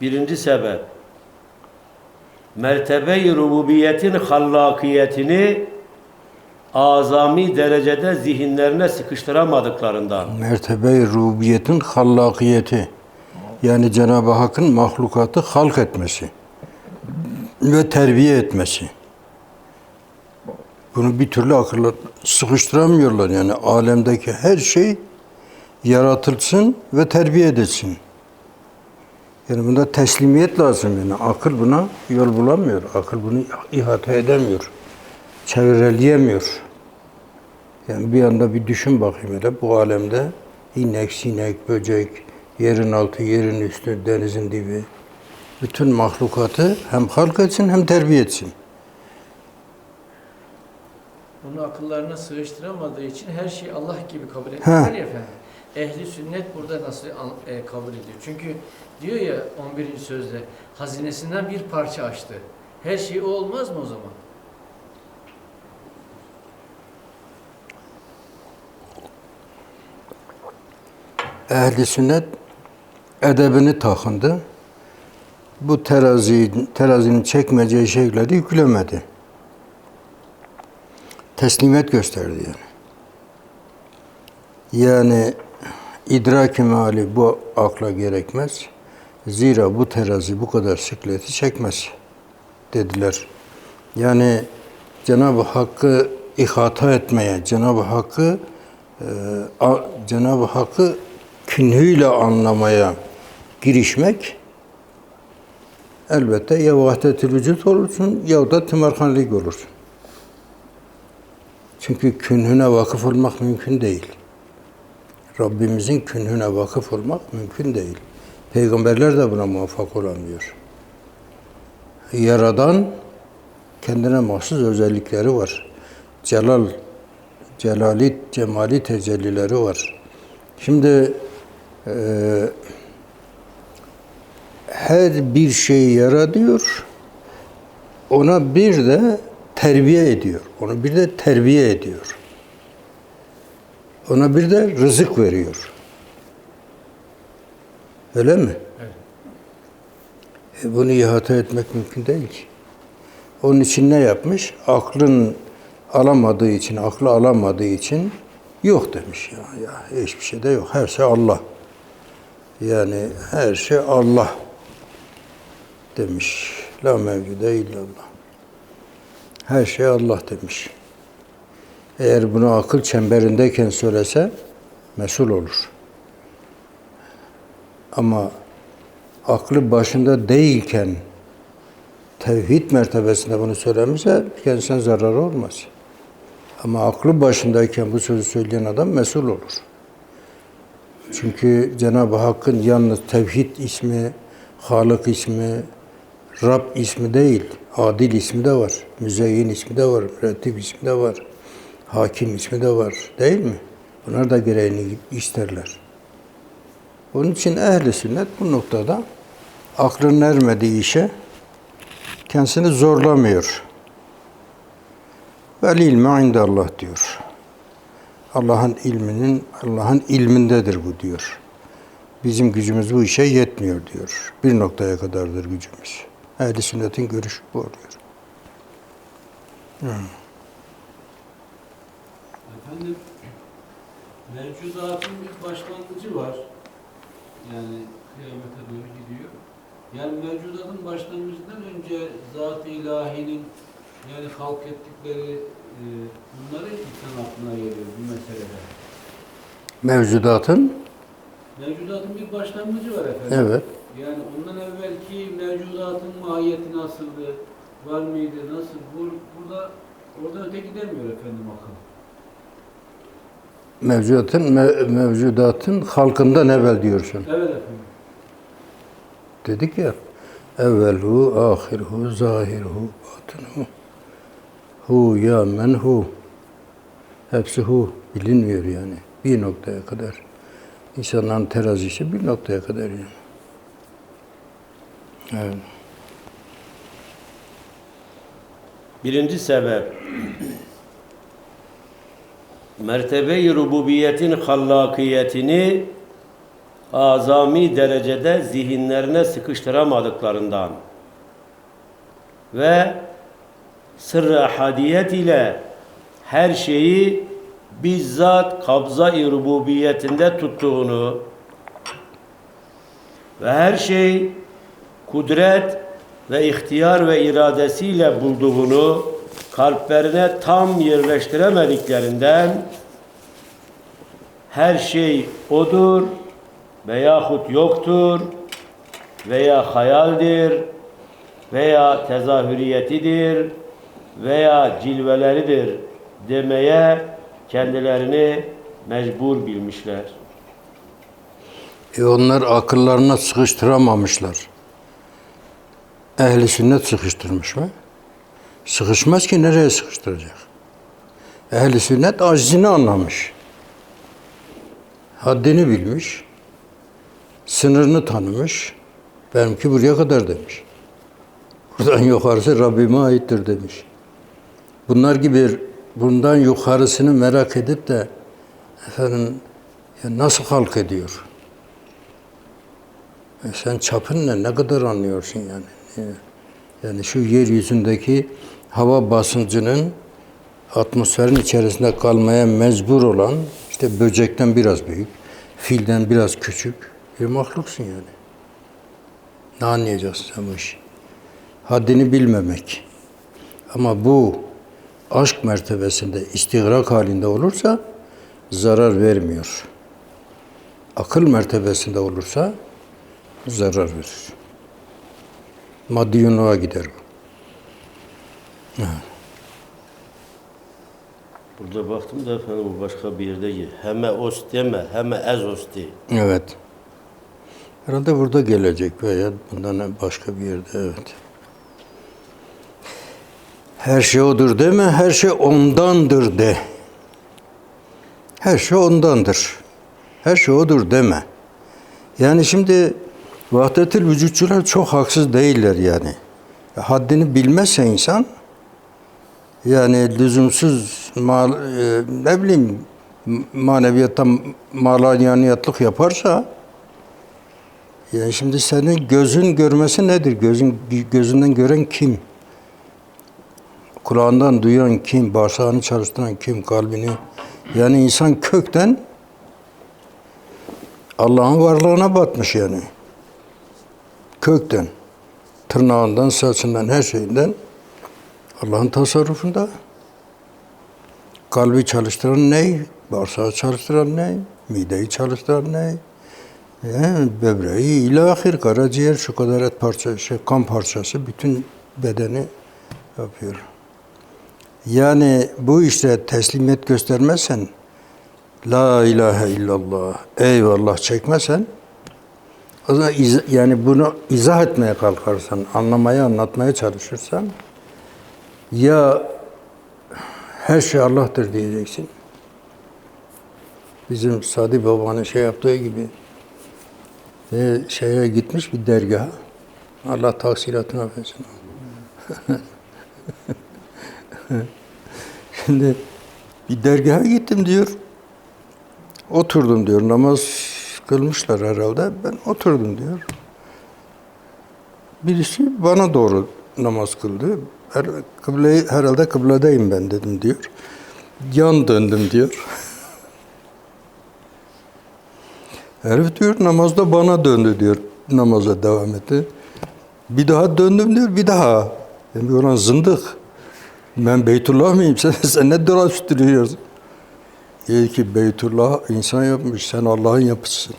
Birinci sebep mertebe-i rububiyetin hallakiyetini azami derecede zihinlerine sıkıştıramadıklarından. Mertebe-i rubiyetin hallakiyeti. Yani Cenab-ı Hakk'ın mahlukatı halk etmesi ve terbiye etmesi. Bunu bir türlü akılla sıkıştıramıyorlar yani alemdeki her şey yaratılsın ve terbiye edilsin. Yani bunda teslimiyet lazım yani akıl buna yol bulamıyor. Akıl bunu ihata edemiyor. Çevreleyemiyor. Yani bir anda bir düşün bakayım hele bu alemde inek, sinek, böcek, yerin altı, yerin üstü, denizin dibi. Bütün mahlukatı hem halk etsin hem terbiye etsin. Bunu akıllarına sığıştıramadığı için her şeyi Allah gibi kabul ediyorlar ya efendim. Ehli sünnet burada nasıl e, kabul ediyor? Çünkü diyor ya 11. sözde hazinesinden bir parça açtı. Her şey o olmaz mı o zaman? Ehli sünnet edebini takındı. Bu terazi, terazinin çekmeyeceği şeyleri yüklemedi. Teslimiyet gösterdi yani. Yani idrak mali bu akla gerekmez. Zira bu terazi bu kadar sikleti çekmez dediler. Yani Cenab-ı Hakk'ı ihata etmeye, Cenab-ı Hakk'ı e, Cenab-ı Hakk'ı künhüyle anlamaya girişmek elbette ya vahdetül vücut olursun ya da tımarhanelik olursun. Çünkü künhüne vakıf olmak mümkün değil. Rabbimizin künhüne vakıf olmak mümkün değil. Peygamberler de buna muvaffak olamıyor. Yaradan kendine mahsus özellikleri var. Celal, celali, cemali tecellileri var. Şimdi eee, her bir şeyi yaratıyor, ona bir de terbiye ediyor. Onu bir de terbiye ediyor. Ona bir de rızık veriyor. Öyle mi? Evet. E bunu ihata etmek mümkün değil ki. Onun için ne yapmış? Aklın alamadığı için, aklı alamadığı için yok demiş ya. ya hiçbir şey de yok. Her şey Allah. Yani her şey Allah demiş. La mevcude illallah. Her şey Allah demiş. Eğer bunu akıl çemberindeyken söylese mesul olur. Ama aklı başında değilken tevhid mertebesinde bunu söylemişse kendisine zararı olmaz. Ama aklı başındayken bu sözü söyleyen adam mesul olur. Çünkü Cenab-ı Hakk'ın yalnız tevhid ismi, Halık ismi, Rab ismi değil, Adil ismi de var, Müzeyyin ismi de var, Mürettib ismi de var, Hakim ismi de var değil mi? Bunlar da gereğini isterler. Onun için ehli sünnet bu noktada aklın ermediği işe kendisini zorlamıyor. Vel ilmi indallah diyor. Allah'ın ilminin Allah'ın ilmindedir bu diyor. Bizim gücümüz bu işe yetmiyor diyor. Bir noktaya kadardır gücümüz. Ehli sünnetin görüşü bu oluyor. Efendim, mevcudatın bir başlangıcı var. Yani kıyamete doğru gidiyor. Yani mevcudatın başlangıcından önce Zat-ı İlahi'nin yani halk ettikleri e, bunları insan aklına geliyor bu meselede. Mevcudatın Mevcudatın bir başlangıcı var efendim. evet Yani ondan evvelki mevcudatın mahiyeti nasıldı? Var mıydı? Nasıl? Bu, burada oradan öte gidemiyor efendim akıl. Mevcudatın me- mevcudatın halkından evvel diyorsun. Evet efendim. Dedik ya evvelhu, ahirhu, zahirhu, batınuhu. Hu ya men hu. Hepsi hu. Bilinmiyor yani. Bir noktaya kadar. İnsanların terazisi bir noktaya kadar yani. Evet. Birinci sebep mertebe-i rububiyetin hallakiyetini azami derecede zihinlerine sıkıştıramadıklarından ve sırrı ahadiyet ile her şeyi bizzat kabza-i rububiyetinde tuttuğunu ve her şey kudret ve ihtiyar ve iradesiyle bulduğunu kalplerine tam yerleştiremediklerinden her şey odur veyahut yoktur veya hayaldir veya tezahüriyetidir veya cilveleridir demeye kendilerini mecbur bilmişler. E onlar akıllarına sıkıştıramamışlar. Ehli sünnet sıkıştırmış mı? Sıkışmaz ki nereye sıkıştıracak? Ehli sünnet aczini anlamış. Haddini bilmiş. Sınırını tanımış. Benimki buraya kadar demiş. Buradan yukarısı Rabbime aittir demiş. Bunlar gibi bundan yukarısını merak edip de efendim ya nasıl halk ediyor? E sen çapın ne? Ne kadar anlıyorsun yani? E, Yani şu yeryüzündeki hava basıncının atmosferin içerisinde kalmaya mecbur olan işte böcekten biraz büyük, filden biraz küçük bir mahluksun yani. Ne anlayacaksın sen bu işi? Haddini bilmemek. Ama bu aşk mertebesinde istigrak halinde olursa zarar vermiyor. Akıl mertebesinde olursa zarar verir. Maddi yunluğa gider bu. Burada baktım da efendim bu başka bir yerde ki heme os deme, heme ez os de. Evet. Herhalde burada gelecek veya bundan başka bir yerde evet. Her şey odur deme, her şey ondandır de. Her şey ondandır. Her şey odur deme. Yani şimdi vahdetül vücutçular çok haksız değiller yani. Haddini bilmezse insan yani lüzumsuz mal, e, ne bileyim maneviyatta malayaniyatlık yaparsa yani şimdi senin gözün görmesi nedir? Gözün gözünden gören kim? Kulağından duyan kim? Bağırsağını çalıştıran kim? Kalbini. Yani insan kökten Allah'ın varlığına batmış yani. Kökten. Tırnağından, saçından, her şeyinden Allah'ın tasarrufunda. Kalbi çalıştıran ne? Bağırsağı çalıştıran ne? Mideyi çalıştıran ne? Yani böbreği ilahir, karaciğer, şu kadar et parçası, şey, kan parçası bütün bedeni yapıyor. Yani bu işte teslimiyet göstermezsen, La ilahe illallah, eyvallah çekmezsen, o zaman yani bunu izah etmeye kalkarsan, anlamaya, anlatmaya çalışırsan, ya her şey Allah'tır diyeceksin. Bizim Sadi Baba'nın şey yaptığı gibi ve şeye gitmiş bir dergaha. Allah taksiratını affetsin. Şimdi bir dergaha gittim diyor. Oturdum diyor. Namaz kılmışlar herhalde. Ben oturdum diyor. Birisi bana doğru namaz kıldı. Her, kıbleyi, herhalde kıbledeyim ben dedim diyor. Yan döndüm diyor. Herif diyor namazda bana döndü diyor. Namaza devam etti. Bir daha döndüm diyor bir daha. Bir olan zındık. Ben Beytullah mıyım? Sen, sen ne dolaştırıyorsun? Diyor ki Beytullah insan yapmış. Sen Allah'ın yapısısın.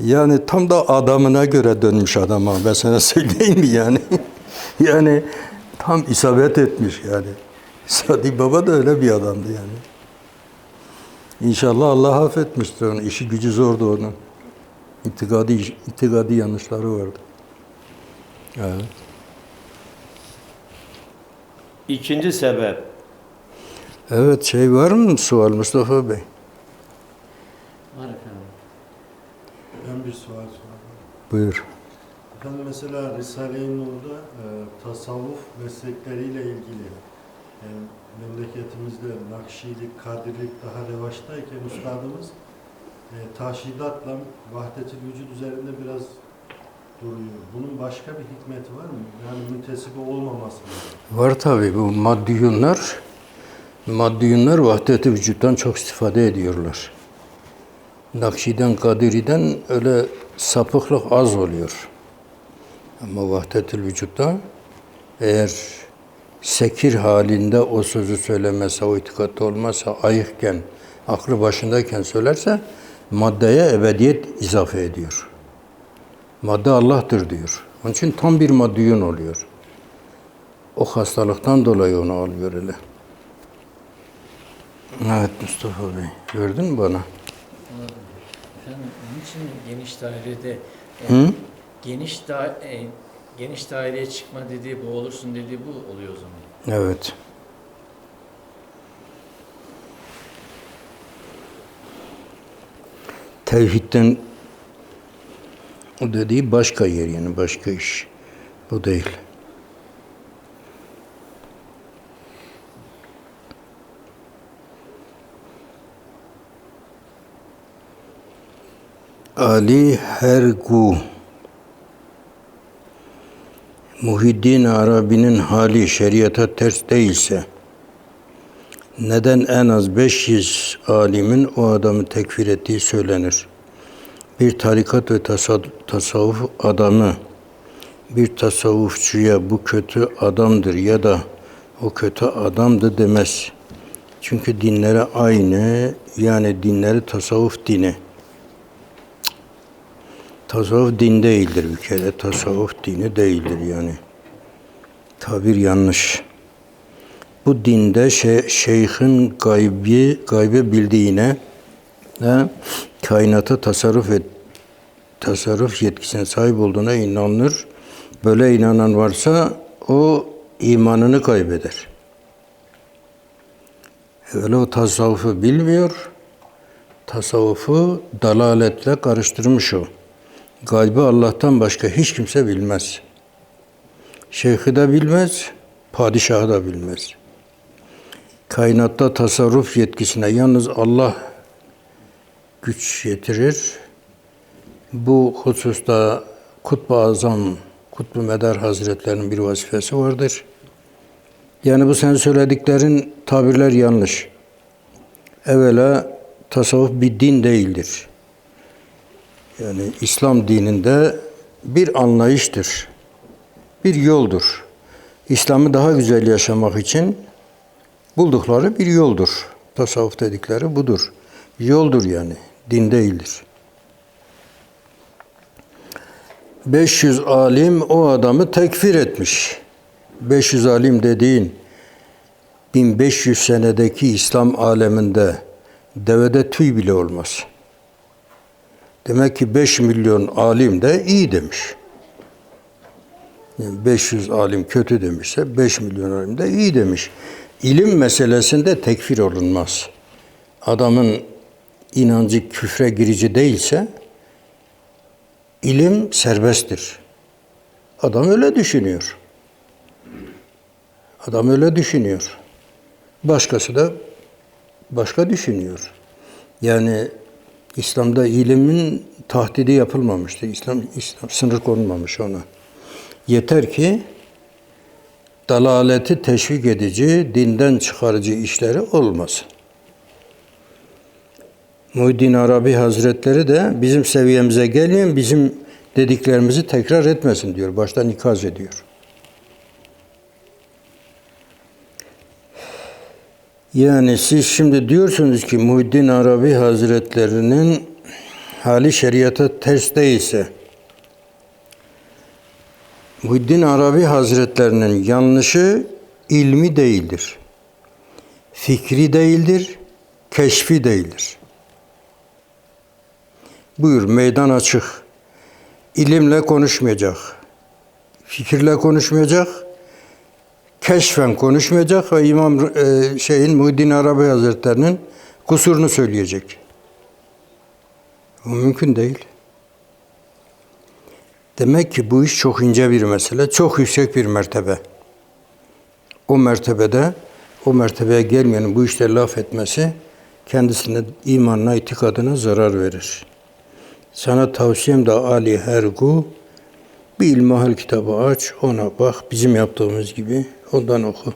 Yani tam da adamına göre dönmüş adama. Ben sana söyleyeyim mi yani? yani tam isabet etmiş yani. Sadi Baba da öyle bir adamdı yani. İnşallah Allah affetmiştir onu. İşi gücü zordu onun. İtikadi, itikadi yanlışları vardı. Evet. İkinci sebep Evet şey var mı sual Mustafa Bey? Var efendim. Ben bir sual sorayım. Buyur. Efendim mesela Risale-i Nur'da e, tasavvuf meslekleriyle ilgili e, memleketimizde Nakşilik, Kadirilik daha revaçtayken üstadımız e, taşidatla vahdetül vücud üzerinde biraz duruyor. Bunun başka bir hikmeti var mı? Yani müntesibi olmaması mı? Var tabi bu maddiyunlar, maddiyunlar vahdet-i vücuttan çok istifade ediyorlar. Nakşiden, Kadiri'den öyle sapıklık az oluyor. Ama vahdet-i vücutta eğer sekir halinde o sözü söylemese, o itikatta olmazsa, ayıkken, aklı başındayken söylerse maddeye ebediyet izafe ediyor. Madde Allah'tır diyor. Onun için tam bir maddiyun oluyor. O hastalıktan dolayı onu alıyor öyle. Evet Mustafa Bey. Gördün mü bana? Efendim onun için geniş dairede e, Hı? geniş da e, geniş daireye çıkma dediği bu olursun dediği bu oluyor o zaman. Evet. Tevhidden o dediği başka yer yani başka iş. Bu değil. Ali Hergu Muhiddin Arabi'nin hali şeriata ters değilse neden en az 500 alimin o adamı tekfir ettiği söylenir? Bir tarikat ve tasavvuf adamı bir tasavvufçuya bu kötü adamdır ya da o kötü adamdı demez. Çünkü dinleri aynı yani dinleri tasavvuf dini. Tasavvuf din değildir bir kere. Tasavvuf dini değildir yani. Tabir yanlış. Bu dinde şey, şeyhin gaybi, gaybe bildiğine ve kainata tasarruf et, tasarruf yetkisine sahip olduğuna inanılır. Böyle inanan varsa o imanını kaybeder. Öyle o tasavvufu bilmiyor. Tasavvufu dalaletle karıştırmış o. Gaybı Allah'tan başka hiç kimse bilmez. Şeyhi de bilmez, padişahı da bilmez. Kainatta tasarruf yetkisine yalnız Allah güç yetirir. Bu hususta Kutbu Azam, Kutbu Medar Hazretlerinin bir vazifesi vardır. Yani bu sen söylediklerin tabirler yanlış. Evvela tasavvuf bir din değildir. Yani İslam dininde bir anlayıştır. Bir yoldur. İslam'ı daha güzel yaşamak için buldukları bir yoldur. Tasavvuf dedikleri budur. Yoldur yani. Din değildir. 500 alim o adamı tekfir etmiş. 500 alim dediğin 1500 senedeki İslam aleminde devede tüy bile olmaz. Demek ki 5 milyon alim de iyi demiş. Yani 500 alim kötü demişse 5 milyon alim de iyi demiş. İlim meselesinde tekfir olunmaz. Adamın inancı küfre girici değilse ilim serbesttir. Adam öyle düşünüyor. Adam öyle düşünüyor. Başkası da başka düşünüyor. Yani İslam'da ilimin tahdidi yapılmamıştır. İslam, İslam sınır konulmamış ona. Yeter ki dalaleti teşvik edici, dinden çıkarıcı işleri olmasın. Muhyiddin Arabi Hazretleri de bizim seviyemize gelmeyen bizim dediklerimizi tekrar etmesin diyor. Baştan ikaz ediyor. Yani siz şimdi diyorsunuz ki Muhyiddin Arabi Hazretlerinin hali şeriata ters değilse Muhyiddin Arabi Hazretlerinin yanlışı ilmi değildir. Fikri değildir, keşfi değildir. Buyur meydan açık. İlimle konuşmayacak. Fikirle konuşmayacak. Keşfen konuşmayacak ve İmam e, şeyin Muhyiddin Arabi Hazretlerinin kusurunu söyleyecek. Bu mümkün değil. Demek ki bu iş çok ince bir mesele, çok yüksek bir mertebe. O mertebede, o mertebeye gelmeyenin bu işte laf etmesi kendisine imanına, itikadına zarar verir. Sana tavsiyem de Ali Hergu bir ilmihal kitabı aç, ona bak, bizim yaptığımız gibi ondan oku.